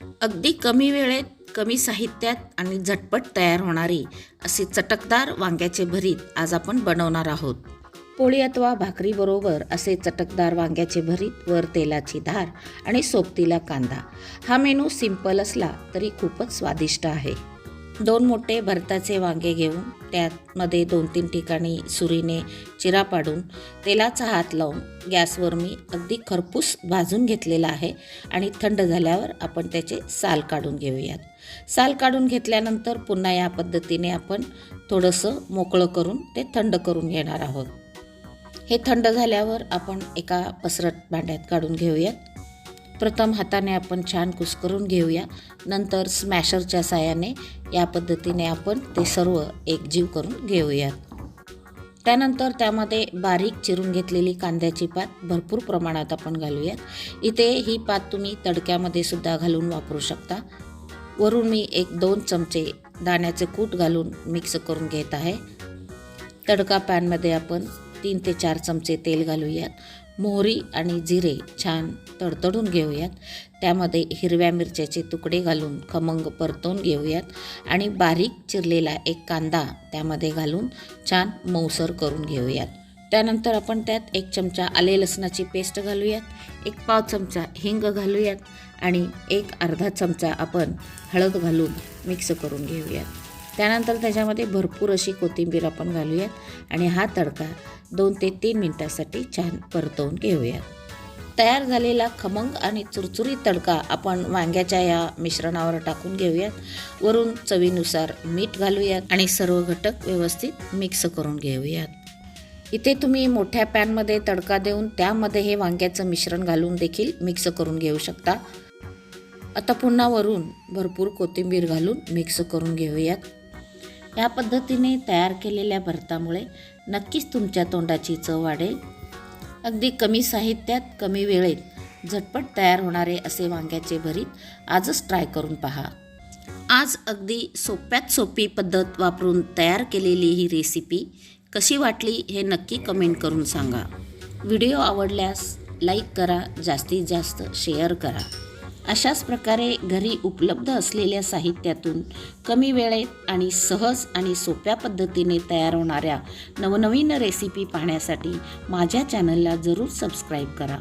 अगदी कमी वेळेत कमी साहित्यात आणि झटपट तयार होणारी असे चटकदार वांग्याचे भरीत आज आपण बनवणार आहोत. पोळी अथवा भाकरीबरोबर असे चटकदार वांग्याचे भरीत वर तेलाची धार आणि सोबतीला कांदा. हा मेनू सिंपल असला तरी खूपच स्वादिष्ट आहे. दोन मोठे भरताचे वांगे घेऊन त्यामध्ये दोन तीन ठिकाणी सुरीने चिरा पाडून तेलाचा हात लावून गॅसवर मी अगदी खरपूस भाजून घेतलेला आहे आणि थंड झाल्यावर आपण त्याचे साल काढून घेऊयात. साल काढून घेतल्यानंतर पुन्हा या पद्धतीने आपण थोडंसं मोकळं करून ते थंड करून घेणार आहोत. हे थंड झाल्यावर आपण एका पसरट भांड्यात काढून घेऊयात. प्रथम हाताने आपण छान कुस्करून घेऊया. नंतर स्मॅशरच्या साह्याने या पद्धतीने आपण ते सर्व एकजीव करून घेऊयात. त्यानंतर त्यामध्ये बारीक चिरून घेतलेली कांद्याची पात भरपूर प्रमाणात आपण घालूयात. इथे ही पात तुम्ही तडक्यामध्ये सुद्धा घालून वापरू शकता. वरून मी एक दोन चमचे दाण्याचे कूट घालून मिक्स करून घेत आहे. तडका पॅनमध्ये आपण तीन ते चार चमचे तेल घालूयात. मोहरी आणि जिरे छान तडतडून घेऊयात. त्यामध्ये हिरव्या मिरच्याचे तुकडे घालून खमंग परतवून घेऊयात. आणि बारीक चिरलेला एक कांदा त्यामध्ये घालून छान मऊसर करून घेऊयात. त्यानंतर आपण त्यात एक चमचा आले लसणाची पेस्ट घालूयात. एक पाव चमचा हिंग घालूयात. आणि एक अर्धा चमचा आपण हळद घालून मिक्स करून घेऊयात. त्यानंतर त्याच्यामध्ये भरपूर अशी कोथिंबीर आपण घालूयात आणि हा तडका दोन ते तीन मिनटासाठी छान परतवून घेऊयात. तयार झालेला खमंग आणि चुरचुरीत तडका आपण वांग्याच्या या मिश्रणावर टाकून घेऊयात. वरून चवीनुसार मीठ घालूयात आणि सर्व घटक व्यवस्थित मिक्स करून घेऊयात. इथे तुम्ही मोठ्या पॅनमध्ये तडका देऊन त्यामध्ये हे वांग्याचं मिश्रण घालून देखील मिक्स करून घेऊ शकता. आता पुन्हा वरून भरपूर कोथिंबीर घालून मिक्स करून घेऊयात. या पद्धतीने तयार केलेल्या भरतामुळे नक्कीच तुमच्या तोंडाची चव वाढेल. अगदी कमी साहित्यात कमी वेळेत झटपट तयार होणारे असे वांग्याचे भरीत आजच ट्राय करून पहा. आज अगदी सोप्यात सोपी पद्धत वापरून तयार केलेली ही रेसिपी कशी वाटली हे नक्की कमेंट करून सांगा. व्हिडिओ आवडल्यास लाईक करा जास्तीत जास्त शेअर करा. अशाच प्रकारे घरी उपलब्ध असलेल्या साहित्यातून कमी वेळेत आणि सहज आणि सोप्या पद्धतीने तयार होणाऱ्या नवनवीन रेसिपी पाहण्यासाठी माझ्या चॅनलला जरूर सबस्क्राईब करा.